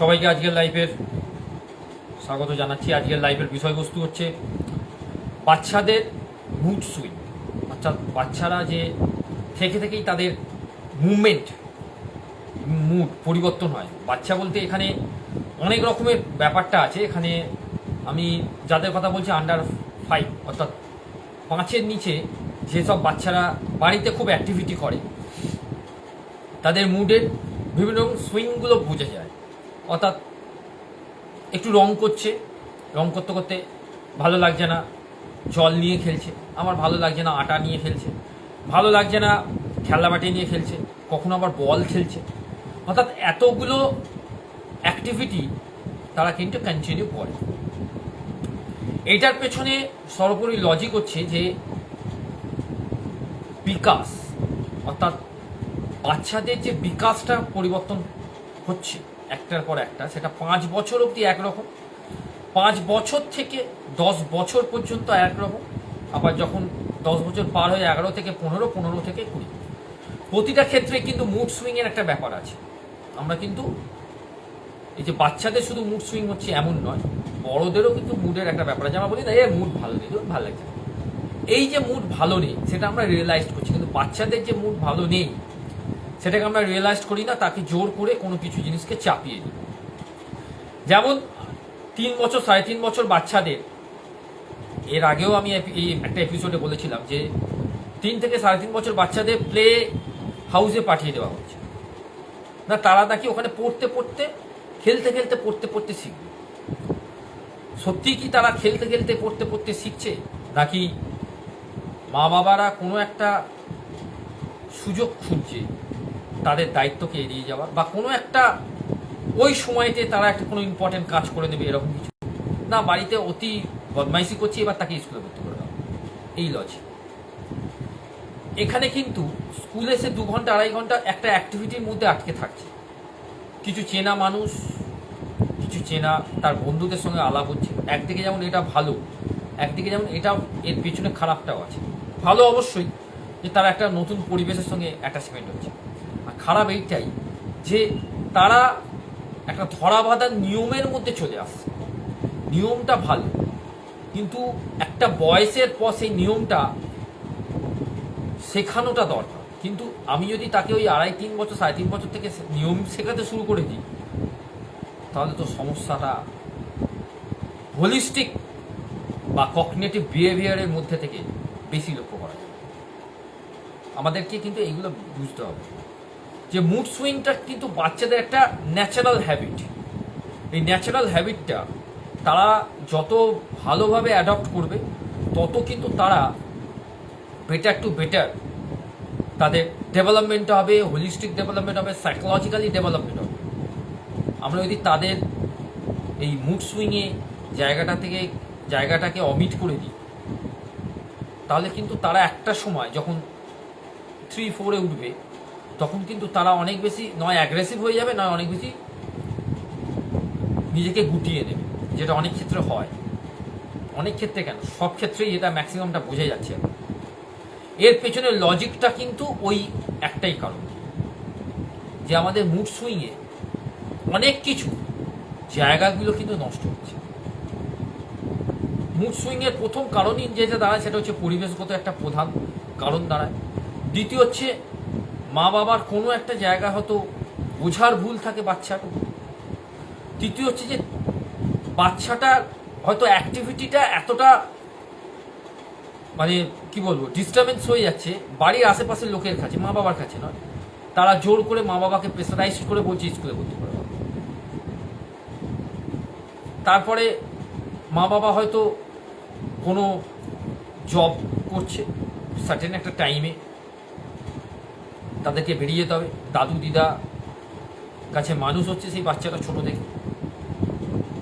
সবাইকে আজকের লাইফের স্বাগত জানাচ্ছি। আজকের লাইফের বিষয়বস্তু হচ্ছে বাচ্চাদের মুড সুইং অর্থাৎ বাচ্চারা যে থেকে থেকেই তাদের মুভমেন্ট মুড পরিবর্তন হয়। বাচ্চা বলতে এখানে অনেক রকমের ব্যাপারটা আছে। এখানে আমি যাদের কথা বলছি আন্ডার ফাইভ অর্থাৎ পাঁচের নিচে যেসব বাচ্চারা বাড়িতে খুব অ্যাক্টিভিটি করে, তাদের মুডের বিভিন্ন সুইংগুলো বোঝা যায়। অর্থাৎ একটু রং করছে, রং করতে করতে ভালো লাগছে না, জল নিয়ে খেলছে, আমার ভালো লাগছে না, আটা নিয়ে খেলছে, ভালো লাগছে না, খেলনা বাটি নিয়ে খেলছে, কখনো আবার বল খেলছে। অর্থাৎ এতগুলো অ্যাক্টিভিটি তারা কিন্তু কন্টিনিউ করে। এটার পেছনে সর্বোপরি লজিক হচ্ছে যে বিকাশ, অর্থাৎ বাচ্চাদের যে বিকাশটা পরিবর্তন হচ্ছে একটার পর একটা, সেটা পাঁচ বছর অবধি একরকম। পাঁচ বছর থেকে দশ বছর পর্যন্ত একরকম। আবার যখন দশ বছর পার হয়ে এগারো থেকে পনেরো পনেরো থেকে কুড়ি। প্রতিটা ক্ষেত্রে কিন্তু মুড সুইংয়ের একটা ব্যাপার আছে। আমরা কিন্তু এই যে বাচ্চাদের শুধু মুড সুইং হচ্ছে এমন নয়, বড়দেরও কিন্তু মুডের একটা ব্যাপার আছে। আমরা বলি, না, এ মুড ভালো নেই ভালো লাগছে। এই যে মুড ভালো নেই, সেটা আমরা রিয়েলাইজ করছি। কিন্তু বাচ্চাদের যে মুড ভালো নেই সেটাকে আমরা রিয়েলাইজ করি না, তাকে জোর করে কোনো কিছু জিনিসকে চাপিয়ে দিই। যেমন তিন বছর, সাড়ে তিন বছর বাচ্চাদের, এর আগেও আমি এই একটা এপিসোডে বলেছিলাম যে, তিন থেকে সাড়ে তিন বছর বাচ্চাদের প্লে হাউসে পাঠিয়ে দেওয়া হচ্ছে। না, তারা নাকি ওখানে পড়তে পড়তে, খেলতে খেলতে, পড়তে পড়তে শিখবে। সত্যি কি তারা খেলতে খেলতে, পড়তে পড়তে শিখছে? নাকি মা বাবারা কোনো একটা সুযোগ খুঁজছে? তাদের দায়িত্বকে এড়িয়ে যাওয়া বা কোনো একটা ওই সময়তে তারা একটা কোনো ইম্পর্টেন্ট কাজ করে দেবে এরকম কিছু। না, বাড়িতে অতি বদমাইশি করছে, এবার তাকে স্কুলে ভর্তি করে দাও। এই লজিক এখানে কিন্তু স্কুলে এসে দু ঘণ্টা, আড়াই ঘণ্টা একটা অ্যাক্টিভিটির মধ্যে আটকে থাকছে। কিছু চেনা মানুষ, কিছু চেনা তার বন্ধুদের সঙ্গে আলাপ হচ্ছে। একদিকে যেমন এটা ভালো, একদিকে যেমন এটা এর পেছনে খারাপটাও আছে। ভালো অবশ্যই যে তারা একটা নতুন পরিবেশের সঙ্গে অ্যাটাচমেন্ট হচ্ছে। খারাপ এইটাই যে তারা একটা ধরা বাঁধার নিয়মের মধ্যে চলে আসছে। নিয়মটা ভালো, কিন্তু একটা বয়সের পর সেই নিয়মটা শেখানোটা দরকার। কিন্তু আমি যদি তাকে ওই আড়াই তিন বছর, সাড়ে তিন বছর থেকে নিয়ম শেখাতে শুরু করে দিই, তাহলে তো সমস্যাটা হোলিস্টিক বা কগনেটিভ বিহেভিয়ারের মধ্যে থেকে বেশি লক্ষ্য করা যায়। আমাদেরকে কিন্তু এইগুলো বুঝতে হবে। যে মুড সুইংটা কিন্তু বাচ্চাদের একটা ন্যাচারাল হ্যাবিট এই ন্যাচারাল হ্যাবিটটা তারা যত ভালোভাবে অ্যাডপ্ট করবে, তত কিন্তু তারা বেটার টু বেটার তাদের ডেভেলপমেন্ট হবে হোলিস্টিক ডেভেলপমেন্ট হবে সাইকোলজিক্যালি ডেভেলপমেন্ট হবে। আমরা যদি তাদের এই মুড সুইংয়ে জায়গাটা থেকে, জায়গাটাকে অমিট করে দিই, তাহলে কিন্তু তারা একটা সময় যখন থ্রি ফোরে উঠবে তখন কিন্তু তারা অনেক বেশি নয় অ্যাগ্রেসিভ হয়ে যাবে নয় অনেক বেশি নিজেকে গুটিয়ে নেবে যেটা অনেক ক্ষেত্রে হয়। অনেক ক্ষেত্রে কেন? সব ক্ষেত্রেই এটা ম্যাক্সিমামটা বোঝা যাচ্ছে। এর পেছনে লজিকটা কিন্তু ওই একটাই কারণ, যে আমাদের মুড সুইংয়ে অনেক কিছু জায়গাগুলো কিন্তু নষ্ট হচ্ছে। মুড সুইংয়ের প্রথম কারণই যেটা দাঁড়ায়, সেটা হচ্ছে পরিবেশগত একটা প্রধান কারণ দাঁড়ায়। দ্বিতীয় হচ্ছে মা বাবার কোনো একটা জায়গা হয়তো বোঝার ভুল থাকে বাচ্চার তৃতীয় হচ্ছে যে বাচ্চাটার হয়তো অ্যাক্টিভিটিটা এতটা মানে কি বলব ডিস্টারবেন্স হয়ে যাচ্ছে, বাড়ির আশেপাশের লোকের কাছে, মা বাবার কাছে নয়। তারা জোর করে মা বাবাকে প্রেসারাইজ করে বলছে স্কুলে ভর্তি করে তারপরে মা বাবা হয়তো কোনো জব করছে সার্টেন একটা টাইমে তাদেরকে বেরিয়ে যেতে হবে। দাদু দিদা কাছে মানুষ হচ্ছে সেই বাচ্চাটা ছোট থেকে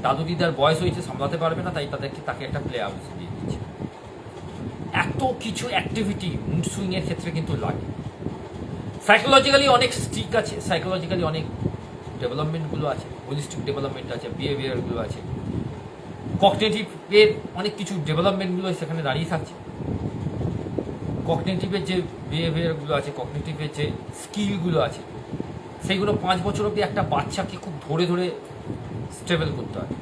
দাদু দিদার বয়স হয়েছে, সামলাতে পারবে না, তাই তাদেরকে তাকে একটা প্লে হাউস দিয়ে দিচ্ছে। এত কিছু অ্যাক্টিভিটি মুড সুইংয়ের ক্ষেত্রে কিন্তু লাগে। সাইকোলজিক্যালি অনেক স্ট্রিক আছে সাইকোলজিক্যালি অনেক ডেভেলপমেন্টগুলো আছে হোলিস্টিক ডেভেলপমেন্ট আছে বিহেভিয়ারগুলো আছে। কগনেটিভের অনেক কিছু ডেভেলপমেন্টগুলো সেখানে দাঁড়িয়ে থাকছে। কগনেটিভের যে বিহেভিয়ারগুলো আছে কগনেটিভের যে স্কিলগুলো আছে, সেইগুলো পাঁচ বছর অবধি একটা বাচ্চাকে খুব ধরে ধরে স্টেবল করতে হয়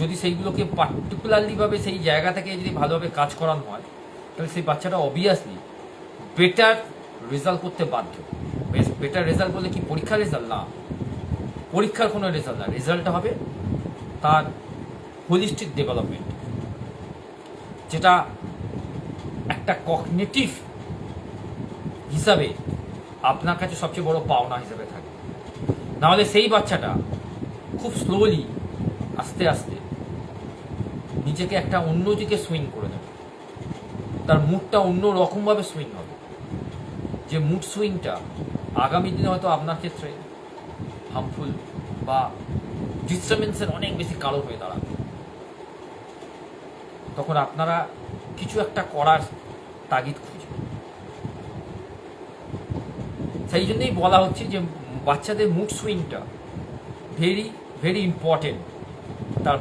যদি সেইগুলোকে পার্টিকুলারলিভাবে সেই জায়গা থেকে যদি ভালোভাবে কাজ করানো হয়, তাহলে সেই বাচ্চাটা অবভিয়াসলি বেটার রেজাল্ট করতে বাধ্য। বেটার রেজাল্ট বলে কি? পরীক্ষার রেজাল্ট না। পরীক্ষার কোনো রেজাল্ট না। রেজাল্টটা হবে তার হোলিস্টিক ডেভেলপমেন্ট যেটা একটা কগনেটিভ হিসাবে আপনার কাছে সবচেয়ে বড় পাওনা হিসাবে থাকে। নাহলে সেই বাচ্চাটা খুব স্লোলি আস্তে আস্তে নিজেকে একটা অন্য দিকে সুইং করে নেবে। তার মুডটা অন্য রকমভাবে সুইং হবে। যে মুড সুইংটা আগামী দিনে হয়তো আপনার ক্ষেত্রে হার্মফুল বা ডিস্টার্বেন্সের অনেক বেশি কারণ হয়ে দাঁড়াবে। তখন আপনারা কিছু একটা করার তাগিদ খুঁজবেন সেই জন্যই বলা হচ্ছে যে বাচ্চাদের মুড সুইংটা ভেরি ভেরি ইম্পর্টেন্ট তার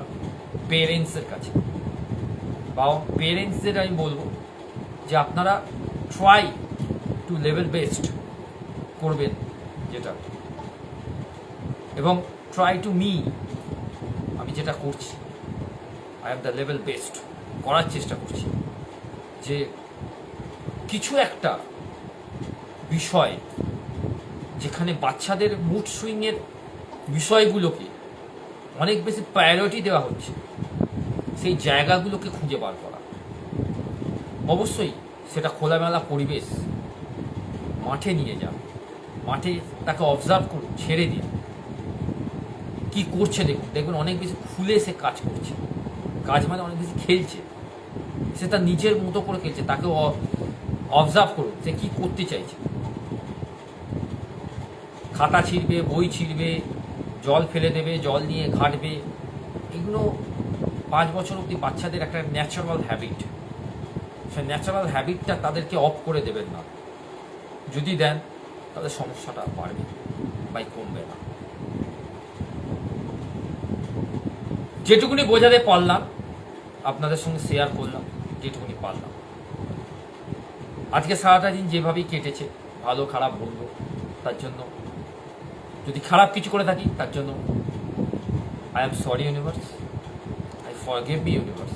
পেরেন্টসের কাছে। বা পেরেন্টসদের আমি বলব যে আপনারা ট্রাই টু লেভেল বেস্ট করবেন যেটা। এবং ট্রাই টু মি আমি যেটা করছি I am the level best করার চেষ্টা করছি যে কিছু একটা বিষয় যেখানে বাচ্চাদের মুড সুইংয়ের বিষয়গুলোকে অনেক বেশি প্রায়োরিটি দেওয়া হচ্ছে, সেই জায়গাগুলোকে খুঁজে বার করা। অবশ্যই সেটা খোলামেলা পরিবেশ মাঠে নিয়ে যান মাঠে তাকে অবজার্ভ করুন, ছেড়ে দিন। কি করছে দেখুন দেখবেন অনেক বেশি খুলে সে কাজ করছে। কাজ মানে অনেক বেশি খেলছে। সে তার নিজের মতো করে খেলছে তাকে অবজার্ভ করুন সে কি করতে চাইছে। খাতা ছিঁড়বে, বই ছিঁড়বে, জল ফেলে দেবে, জল নিয়ে ঘাটবে। এগুলো পাঁচ বছর অবধি বাচ্চাদের একটা ন্যাচারাল হ্যাবিট সে ন্যাচারাল হ্যাবিটটা তাদেরকে অফ করে দেবেন না। যদি দেন তাদের সমস্যাটা বাড়বে বাই কমবে না। যেটুকুনি বোঝাতে পারলাম, আপনাদের সঙ্গে শেয়ার করলাম, যেটুকুনি পারলাম। আজকে সারাটা দিন যেভাবেই কেটেছে, ভালো, খারাপ বলব, তার জন্য। যদি খারাপ কিছু করে থাকি, তার জন্য। I am sorry universe I forgive me universe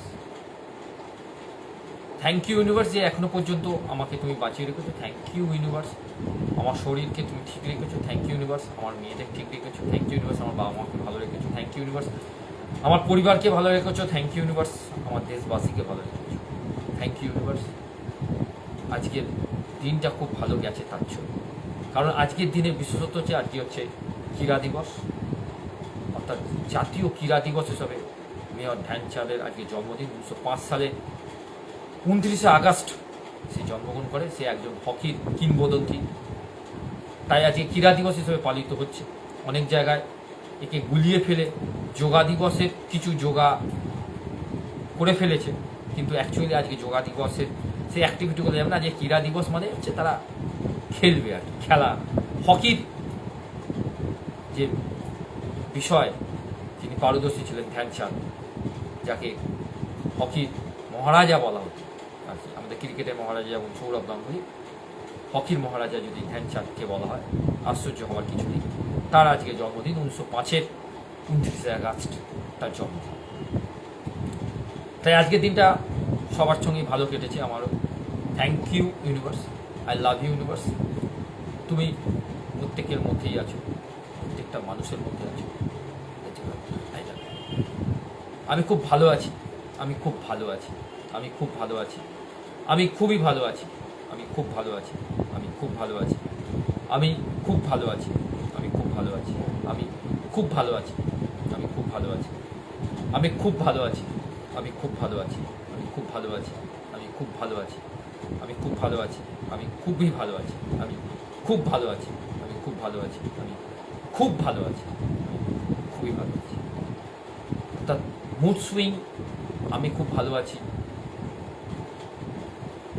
thank you universe যে এখনও পর্যন্ত আমাকে তুমি বাঁচিয়ে রেখেছো। থ্যাংক ইউ ইউনিভার্স আমার শরীরকে তুমি ঠিক রেখেছো। থ্যাংক ইউ ইউনিভার্স আমার মেয়েদের ঠিক রেখেছো। থ্যাংক ইউ ইউনিভার্স আমার বাবা মাকে ভালো রেখেছো। থ্যাংক ইউ ইউনিভার্স আমার পরিবারকে ভালো রেখেছো। থ্যাংক ইউ ইউনিভার্স আমার দেশবাসীকে ভালো রেখেছো। থ্যাংক ইউ ইউনিভার্স আজকের দিনটা খুব ভালো গেছে তার জন্য। কারণ আজকের দিনে বিশেষত হচ্ছে আজকে হচ্ছে ক্রীড়া দিবস, অর্থাৎ জাতীয় ক্রীড়া দিবস হিসাবে মেয়র ধ্যানচাঁদের আজকে জন্মদিন। উনিশশো পাঁচ সালে উনত্রিশে আগস্ট সে জন্মগ্রহণ করে, সে একজন হকির কিংবদন্তি। তাই আজকে ক্রীড়া দিবস হিসেবে পালিত হচ্ছে। অনেক জায়গায় একে গুলিয়ে ফেলে যোগা দিবসের কিছু যোগা করে ফেলেছে, কিন্তু অ্যাকচুয়ালি আজকে যোগা দিবসের সেই অ্যাক্টিভিটিগুলো না যে ক্রীড়া দিবস মানে হচ্ছে তারা খেলবে আর কি, খেলা। হকির যে বিষয়, যিনি পারদর্শী ছিলেন ধ্যানচাঁদ যাকে হকির মহারাজা বলা হতো আর কি, আমাদের ক্রিকেটের মহারাজা যেমন সৌরভ গাঙ্গুলি। হকির মহারাজা যদি ধ্যানচাঁদকে বলা হয়, আশ্চর্য হওয়ার কিছু নেই। তার আজকে জন্মদিন, উনিশশো পাঁচের উনত্রিশে আগস্ট তার জন্মদিন। তাই আজকের দিনটা সবার সঙ্গেই ভালো কেটেছে আমারও। Thank you universe I love you universe তুমি প্রত্যেকের মধ্যেই আছো প্রত্যেকটা মানুষের মধ্যে আছো. আমি খুব ভালো আছি আমি খুব ভালো আছি আমি খুব ভালো আছি আমি খুবই ভালো আছি আমি খুব ভালো আছি আমি খুব ভালো আছি আমি খুব ভালো আছি আমি খুব ভালো আছি আমি খুব ভালো আছি আমি খুব ভালো আছি আমি খুব ভালো আছি আমি খুব ভালো আছি আমি খুব ভালো আছি আমি খুব ভালো আছি আমি খুব ভালো আছি। আমি খুবই ভালো আছি। আমি খুব ভালো আছি। আমি খুব ভালো আছি। আমি খুব ভালো আছি। খুবই ভালো আছি। অর্থাৎ মুড সুইং আমি খুব ভালো আছি।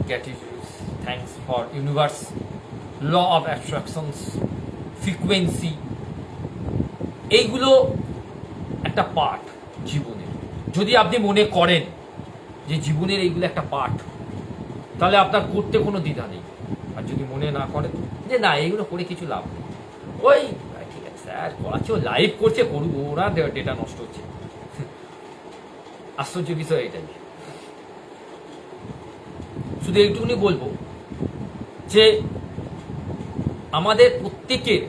Gratitude thanks for universe law of attractions frequency এইগুলো একটা পার্ট জীবনের। যদি আপনি মনে করেন যে জীবনের এইগুলো একটা পার্ট তাহলে আপনার করতে কোনো দ্বিধা নেই। আর যদি মনে না করে, যে না এইগুলো করে কিছু লাভ নেই। ওই ঠিক আছে, স্যার, করাচ্ছে, ও লাইভ করছে, করুক, ওরা ডেটা নষ্ট হচ্ছে। আশ্চর্য বিষয় এটাই শুধু এইটুকুনি বলব যে, আমাদের প্রত্যেকের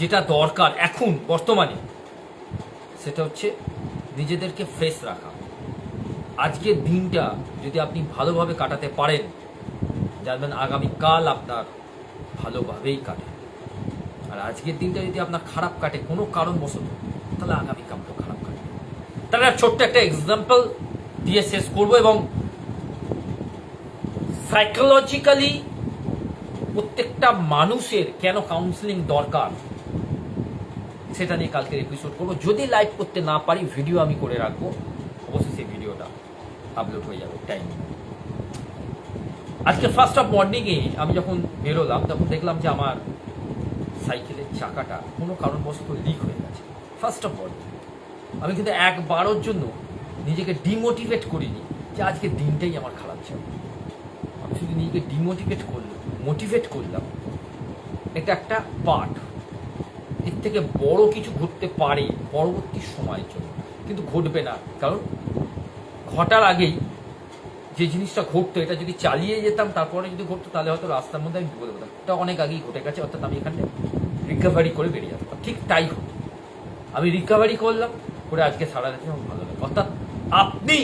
যেটা দরকার এখন, বর্তমানে, সেটা হচ্ছে নিজেদেরকে ফ্রেশ রাখা। আজকের দিনটা যদি আপনি ভালোভাবে কাটাতে পারেন, জানবেন আগামীকাল আপনার ভালোভাবেই কাটে। আর আজকের দিনটা যদি আপনার খারাপ কাটে, কোনো কারণবশত, তাহলে আগামীকালটাও খারাপ কাটে তাহলে ছোট্ট একটা এক্সাম্পল দিয়ে শেষ করব এবং সাইকোলজিক্যালি প্রত্যেকটা মানুষের কেন কাউন্সিলিং দরকার, সেটা নিয়ে কালকের এপিসোড করব। যদি লাইভ করতে না পারি ভিডিও আমি করে রাখব। আপলোড হয়ে যাবে টাইম আজকে ফার্স্ট অফ মর্নিংয়ে আমি যখন বেরোলাম, তখন দেখলাম যে আমার সাইকেলের চাকাটা কোনো কারণবশত লিক হয়ে গেছে ফার্স্ট অফ মর্নিং আমি কিন্তু একবারের জন্য নিজেকে ডিমোটিভেট করিনি যে আজকে দিনটাই আমার খারাপ ছিল আমি শুধু নিজেকে ডিমোটিভেট করলাম মোটিভেট করলাম। এটা একটা পার্ট এর থেকে বড় কিছু ঘটতে পারে পরবর্তী সময়ের জন্য, কিন্তু ঘটবে না। কারণ ঘটার আগেই যে জিনিসটা ঘটতো, এটা যদি চালিয়ে যেতাম, তারপরে যদি ঘটতো, তাহলে হয়তো রাস্তার মধ্যে আমি বলে দিতাম এটা অনেক আগেই ঘটে গেছে, অর্থাৎ আমি এখানে রিকভারি করে বেরিয়ে আসতাম ঠিক তাই হতো আমি রিকভারি করলাম, করে আজকে সারা রাতে আমার ভালো লাগে। অর্থাৎ আপনি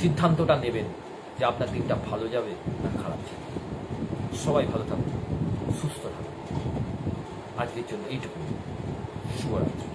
সিদ্ধান্তটা নেবেন যে আপনার দিনটা ভালো যাবে না খারাপ যাবে। সবাই ভালো থাকুন, সুস্থ থাকুন। আজকের জন্য এইটুকু শুভরাত্রি।